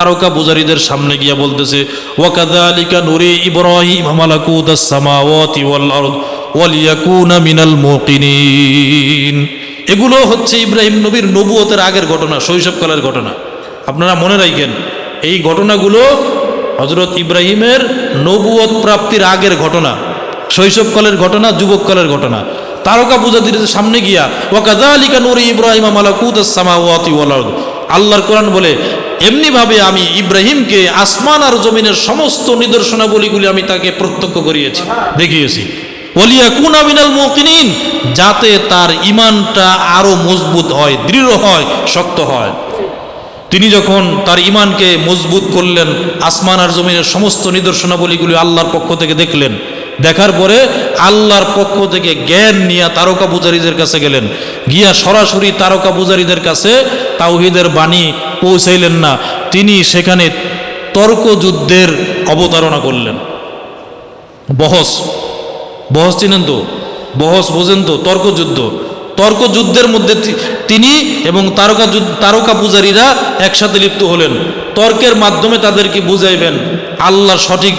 তারকা পূজারীদের সামনে গিয়া বলতেছে ওয়াকাদালিকা নুরি ইব্রাহিম মালাকুতাস সামাওয়াতি ওয়াল আরদ ওয়ালিয়াকুনা মিনাল মুকিনিন। এগুলো হচ্ছে ইব্রাহিম নবীর নবুয়তের আগের ঘটনা, শৈশবকালের ঘটনা। আপনারা মনে রাখেন, এই ঘটনাগুলো হজরত ইব্রাহিমের নবুয়ত প্রাপ্তির আগের ঘটনা, শৈশবকালের ঘটনা যুবককালের ঘটনা। তারকা পূজারীদের সামনে গিয়া ওয়াকাদালিকা নুরি ইব্রাহিম মালাকুতাস সামাওয়াতি ওয়াল আরদ আল্লাহর কোরআন বলে, এমনিভাবে আমি ইব্রাহিমকে আসমান আর জমিনের সমস্ত নিদর্শনাবলীগুলি আমি তাকে প্রত্যক্ষ করিয়েছি, দেখিয়েছি। ওলিয়া কুনা মিনাল মুকিনিন যাতে তার ইমানটা আরও মজবুত হয়, দৃঢ় হয়, শক্ত হয়। তিনি যখন তার ইমানকে মজবুত করলেন, আসমান আর জমিনের সমস্ত নিদর্শনাবলীগুলি আল্লাহর পক্ষ থেকে দেখলেন। দেখার পরে আল্লাহর পক্ষ থেকে জ্ঞান নিয়ে তারকা পূজারীদের কাছে গেলেন। গিয়া সরাসরি তারকা পূজারীদের কাছে তাওহিদের বাণী পৌঁছাইলেন না, তিনি সেখানে তর্কযুদ্ধের অবতারণা করলেন। বহস বহস চিনেন তো? বহস বোঝেন তো? তর্কযুদ্ধ। তর্কযুদ্ধের মধ্যে তিনি এবং তারকা তারকা পূজারীরা একসাথে লিপ্ত হলেন। তর্কের মাধ্যমে তাদেরকে বুঝাইবেন, আল্লাহর সঠিক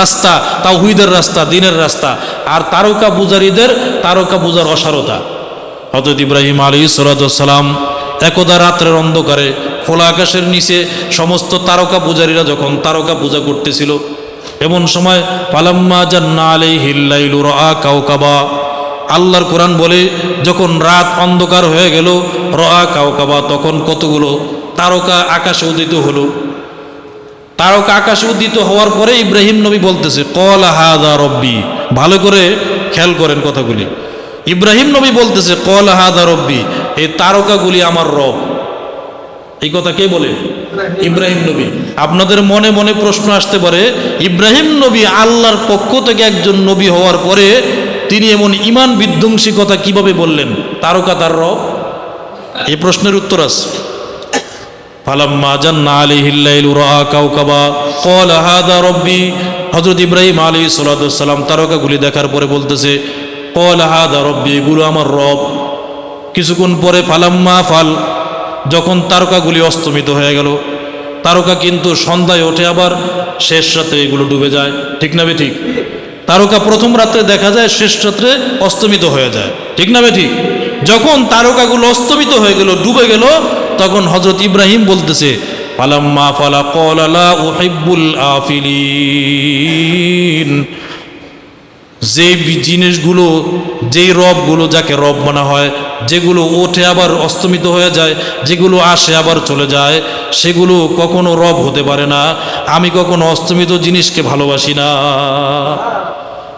রাস্তা, তাওহিদের রাস্তা, দিনের রাস্তা, আর তারকা পূজারীদের তারকা পূজার অসারতা। হজরত ইব্রাহিম আলী সালাম একদা রাত্রের অন্ধকারে, খোলা আকাশের নিচে সমস্ত তারকা পূজারীরা যখন তারকা পূজা করতেছিল, এমন সময় পালাম্মা জান্না আলাই হিল্লাইলু রা কাউকাবা আল্লাহর কোরআন বলে, যখন রাত অন্ধকার হয়ে গেল রা কাউকাবা তখন কতগুলো তারকা আকাশে উদিত হলো। তারকা আকাশে উদিত হওয়ার পরে ইব্রাহিম নবী বলতেছে, কল হাদা রব্বি। ভালো করে খেয়াল করেন কথাগুলি। ইব্রাহিম নবী বলতেছে, কল হাদা রব্বি। এই তারকাগুলি আমার রব। এই কথা কে বলে? ইব্রাহিম নবী। আপনাদের মনে মনে প্রশ্ন আসতে পারে, ইব্রাহিম নবী আল্লাহর পক্ষ থেকে একজন নবী হওয়ার পরে তিনি এমন ইমান বিধ্বংসী কথা কীভাবে বললেন? তারকা তার রব? এই প্রশ্নের উত্তর আছে। ফালাম্মা জান্না রব্বি। হযরত ইব্রাহিম তারকাগুলি দেখার পরে বলতেছে, ক্বালা হাদা রব্বি, এগুলো আমার রব। কিছুক্ষণ পরে ফালাম্মা ফাল, যখন তারকাগুলি অস্তমিত হয়ে গেল, তারকা কিন্তু সন্ধ্যায় ওঠে আবার, শেষ রাতে এগুলো ডুবে যায়। ঠিক না ঠিক? তারকা প্রথম রাত্রে দেখা যায় শেষ রাত্রে অস্তমিত হয়ে যায়। ঠিক না ঠিক? যখন তারকাগুলো অস্তমিত হয়ে গেল, ডুবে গেল, তখন হজরত ইব্রাহিম বলতেছে, ফালাম্মা ফালা কলালা উহিব্বুল আফিলিন। যে জিনিসগুলো, যেই রবগুলো যাকে রব মানা হয়, যেগুলো ওঠে আবার অস্তমিত হয়ে যায়, যেগুলো আসে আবার চলে যায়, সেগুলো কখনো রব হতে পারে না। আমি কখনো অস্তমিত জিনিসকে ভালোবাসি না।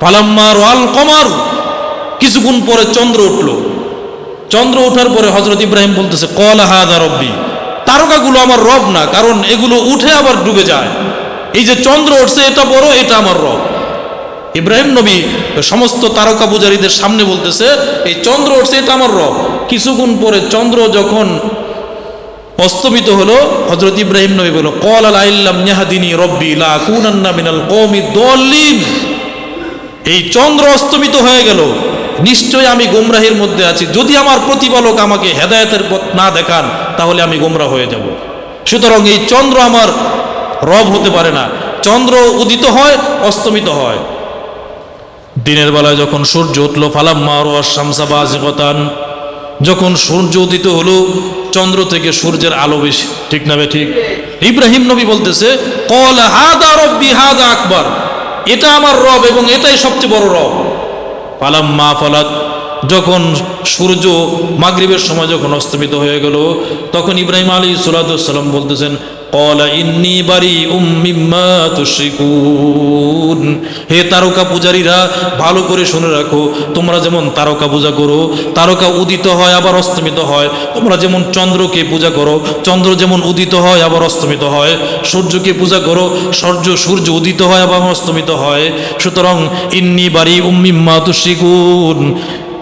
পালাম্মার আল কমার। কিছুক্ষণ পরে চন্দ্র উঠল। চন্দ্র ওঠার পরে হজরত ইব্রাহিম বলতেছে, কল হাদা রব্বি। তারকাগুলো আমার রব না, কারণ এগুলো উঠে আবার ডুবে যায়। এই যে চন্দ্র উঠছে, এটা বড়, এটা আমার রব। ইব্রাহিম নবী সমস্ত তারকা পূজারীদের সামনে বলতেছে, এই চন্দ্র উঠছে, এটা আমার রব। কিছুক্ষণ পরে চন্দ্র যখন অস্তমিত হলো হজরত ইব্রাহিম নবী বলল কল আলাইল্লাম নেহাদিনী রব্বি লা কুনান্না মিনাল কওমি দল্লিন। এই চন্দ্র অস্তমিত হয়ে গেল। নিশ্চয় আমি গোমরাহির মধ্যে আছি। যদি আমার প্রতিপালক আমাকে হেদায়তের পথ না দেখান, তাহলে আমি গোমরা হয়ে যাব। সুতরাং এই চন্দ্র আমার রব হতে পারে না। চন্দ্র উদিত হয়, অস্তমিত হয়। দিনের বেলায় যখন সূর্য উঠল ফালাম মারো শামসা যখন সূর্য উদিত হলো, চন্দ্র থেকে সূর্যের আলো বেশি। ঠিক না ঠিক? ইব্রাহিম নবী বলতেছে, কল হাদা রব্বি হাদা আকবর। এটা আমার রব এবং এটাই সবচেয়ে বড় রব। ফালাম মা ফালাত, যখন সূর্য মাগরিবের সময় যখন অস্তমিত হয়ে গেল, তখন ইব্রাহিম আলী সালাম বলতেছেন ইন্নি বাড়ি হে তারকা পূজারীরা, ভালো করে শুনে রাখো, তোমরা যেমন তারকা পূজা করো, তারকা উদিত হয়, আবার অস্তমিত হয়। তোমরা যেমন চন্দ্রকে পূজা করো, চন্দ্র যেমন উদিত হয়, আবার অস্তমিত হয়। সূর্যকে পূজা করো, সূর্য সূর্য উদিত হয়, আবার অস্তমিত হয়। সুতরাং, ইন্নি বাড়ি উম্মিম্মা তুশরিকুন।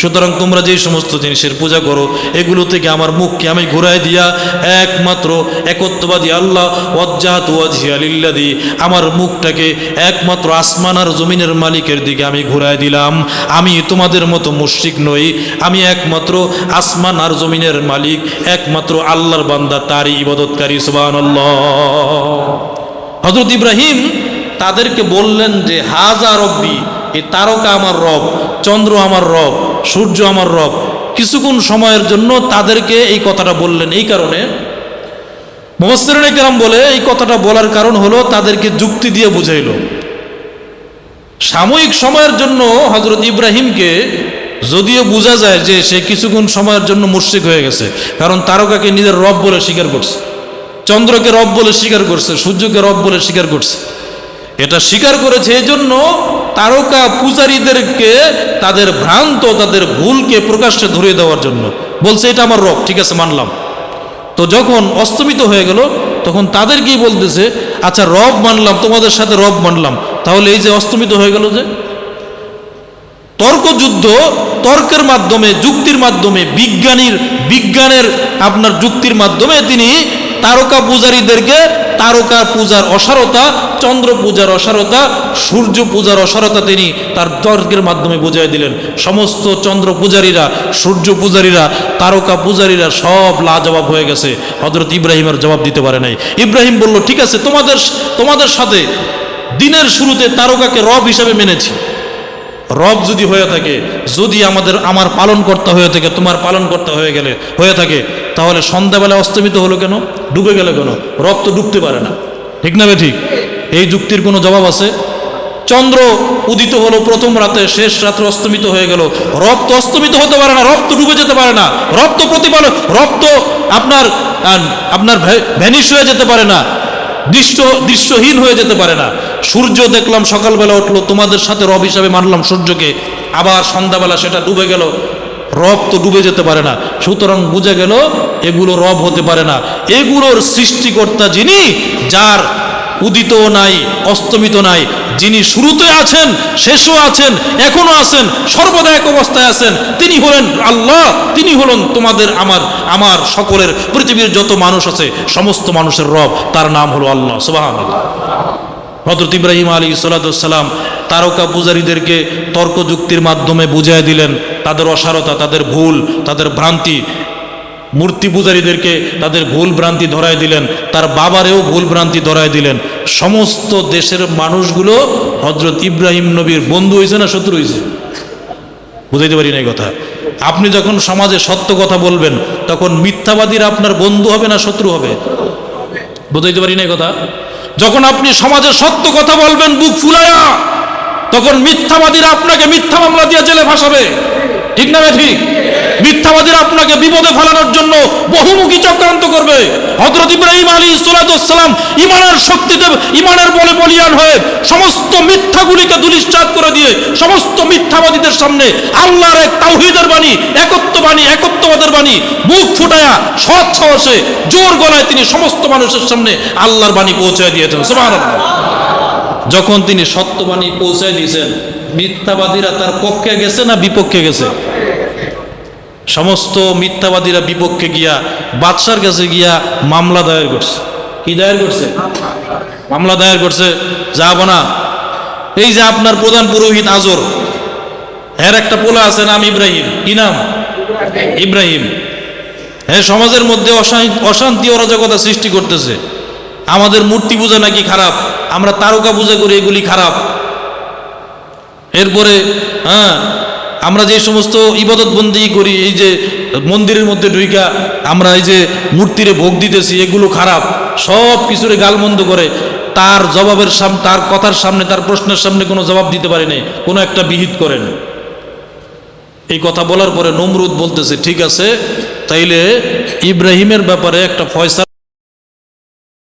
সুতরাং তোমরা যে সমস্ত জিনিসের পূজা করো, এগুলো থেকে আমার মুখকে আমি ঘুরাই দিয়া একমাত্র একত্ববাদী আল্লাহ, ওয়াজ্জাহাত আমার মুখটাকে একমাত্র আসমান আর জমিনের মালিকের দিকে আমি ঘুরাই দিলাম। আমি তোমাদের মতো মুশরিক নই, আমি একমাত্র আসমান আর জমিনের মালিক, একমাত্র আল্লাহর বান্দা, তারই ইবাদতকারী, সুবহানাল্লাহ। হজরত ইব্রাহিম তাদেরকে বললেন যে, হাজা রব্বি এই তারকা আমার রব, চন্দ্র আমার রব, সূর্য আমার রব। কিছুক্ষণ সময়ের জন্য তাদেরকে এই কথাটা বললেন। এই কারণে মোহাসরিন কেরাম বলে এই কথাটা বলার কারণ হলো, তাদেরকে যুক্তি দিয়ে বুঝাইল। সাময়িক সময়ের জন্য হজরত ইব্রাহিমকে যদিও বোঝা যায় যে, সে কিছুক্ষণ সময়ের জন্য মুশ্রিক হয়ে গেছে, কারণ তারকাকে নিজের রব বলে স্বীকার করছে, চন্দ্রকে রব বলে স্বীকার করছে, সূর্যকে রব বলে স্বীকার করছে। এটা স্বীকার করেছে এই জন্য তারকা পূজারীদেরকে তাদের ভ্রান্ত, তাদের ভুলকে প্রকাশ্যে ধরিয়ে দেওয়ার জন্য। বলছে, এটা আমার রব, ঠিক আছে, মানলাম। তো যখন অস্তমিত হয়ে গেল, তখন তাদেরকেই বলতেছে আচ্ছা রব মানলাম, তোমাদের সাথে রব মানলাম। তাহলে এই যে অস্তমিত হয়ে গেল যে, তর্কযুদ্ধ তর্কের মাধ্যমে, যুক্তির মাধ্যমে, বিজ্ঞানীর, বিজ্ঞানের আপনার যুক্তির মাধ্যমে তিনি তারকা পূজারীদেরকে তারকা পূজার অসারতা, চন্দ্র পূজার অসারতা, সূর্য পূজার অসারতা তিনি তার তর্কের মাধ্যমে বুঝাই দিলেন। সমস্ত চন্দ্র পূজারীরা, সূর্য পূজারীরা, তারকা পূজারীরা সব লাজবাব হয়ে গেছে। হজরত ইব্রাহিমের জবাব দিতে পারে নাই। ইব্রাহিম বলল, ঠিক আছে, তোমাদের তোমাদের সাথে দিনের শুরুতে তারকাকে রব হিসাবে মেনেছি। রব যদি হয়ে থাকে, যদি আমাদের, আমার পালন পালনকর্তা হয়ে থাকে, তোমার পালন পালনকর্তা হয়ে গেলে, হয়ে থাকে, তাহলে সন্ধ্যাবেলা অস্তমিত হলো কেন? ডুবে গেল কেন? রব তো ডুবতে পারে না। ঠিক না ঠিক? এই যুক্তির কোনো জবাব আছে? চন্দ্র উদিত হলো প্রথম রাতে, শেষ রাত্রে অস্তমিত হয়ে গেল। রব তো অস্তমিত হতে পারে না, রব তো ডুবে যেতে পারে না। রব তো প্রতিপালক, রব তো আপনার আপনার ভ্যানিশ হয়ে যেতে পারে না দৃশ্য দৃশ্যহীন হয়ে যেতে পারে না। সূর্য দেখলাম, সকালবেলা উঠল, তোমাদের সাথে রব হিসাবে মানলাম সূর্যকে। আবার সন্ধ্যাবেলা সেটা ডুবে গেল। রব তো ডুবে যেতে পারে না। সুতরাং বুঝে গেল, এগুলো রব হতে পারে না। এগুলোর সৃষ্টিকর্তা যিনি, যার উদিত নাই, অস্তমিত নাই, যিনি শুরুতে আছেন, শেষও আছেন এখনও আছেন, সর্বদা এক অবস্থায় আছেন, তিনি হলেন আল্লাহ, তিনি হলেন তোমাদের আমার আমার সকলের, পৃথিবীর যত মানুষ আছে, সমস্ত মানুষের রব, তার নাম হলো আল্লাহ সুবাহ হজরত ইব্রাহিম আলী সাল্লাম তারকা পূজারীদেরকে তর্ক যুক্তির মাধ্যমে বুঝাই দিলেন, তাদের অসারতা, তাদের ভুল, তাদের ভ্রান্তি। মূর্তি পূজারীদেরকে তাদের ভুল ভ্রান্তি ধরায় দিলেন, তার বাবারেও ভুল ভ্রান্তি ধরায় দিলেন। সমস্ত দেশের মানুষগুলো হজরত ইব্রাহিম নবীর বন্ধু হয়েছে না শত্রু হয়েছে? বুঝাইতে পারি না কথা। আপনি যখন সমাজে সত্য কথা বলবেন, তখন মিথ্যাবাদীরা আপনার বন্ধু হবে না শত্রু হবে? বুঝাইতে পারি না কথা? যখন আপনি সমাজে সত্য কথা বলবেন, বুক ফুলায়া, তখন মিথ্যাবাদীরা আপনাকে মিথ্যা মামলা দিয়ে জেলে ফাঁসাবে। ঠিক না ঠিক মিথ্যাবাদীরা আপনাকে বিপদে ফেলানোর জন্য বহুমুখী চক্রান্ত করবে। হজরত ইব্রাহিম আলী সালাম ইমানের শক্তিতে, ইমানের বলে বলিয়ান হয়ে সমস্ত মিথ্যাগুলিকে দুলিশ্চাত করে দিয়ে সমস্ত মিথ্যাবাদীদের সামনে আল্লাহর এক তাওহিদের বাণী, একত্ব বাণী, একত্ববাদের বাণী মুখ ফুটায়া সৎ সাহসে জোর গলায় তিনি সমস্ত মানুষের সামনে আল্লাহর বাণী পৌঁছায় দিয়েছেন। যখন তিনি সত্যবাণী পৌঁছায় দিয়েছেন মিথ্যাবাদীরা তার পক্ষে গেছে না বিপক্ষে গেছে? সমস্ত মিথ্যাবাদীরা বিপক্ষে গিয়া, বাদশার কাছে গিয়া মামলা দায়ের করছে। কি দায়ের করছে? মামলা দায়ের করছে যাব না এই যে আপনার প্রধান পুরোহিত আজর এর একটা পোলা আছে নাম ইব্রাহিম। কি নাম? ইব্রাহিম। হ্যাঁ সমাজের মধ্যে অশান্তি অরাজকতা সৃষ্টি করতেছে। আমাদের মূর্তি পূজা নাকি খারাপ? আমরা তারকা পূজা করি, এগুলি খারাপ। এরপরে হ্যাঁ আমরা যে সমস্ত ইবাদত বন্দি করি, এই যে মন্দিরের মধ্যে ঢুইকা আমরা এই যে মূর্তিরে ভোগ দিতেছি, এগুলো খারাপ, সব কিছুরে গালমন্দ করে, তার জবাবের সামনে তার কথার সামনে, তার প্রশ্নের সামনে কোনো জবাব দিতে পারে নাই, কোনো একটা বিহিত করেন। এই কথা বলার পরে নমরুদ বলতেছে, ঠিক আছে, তাইলে ইব্রাহিমের ব্যাপারে একটা ফয়সা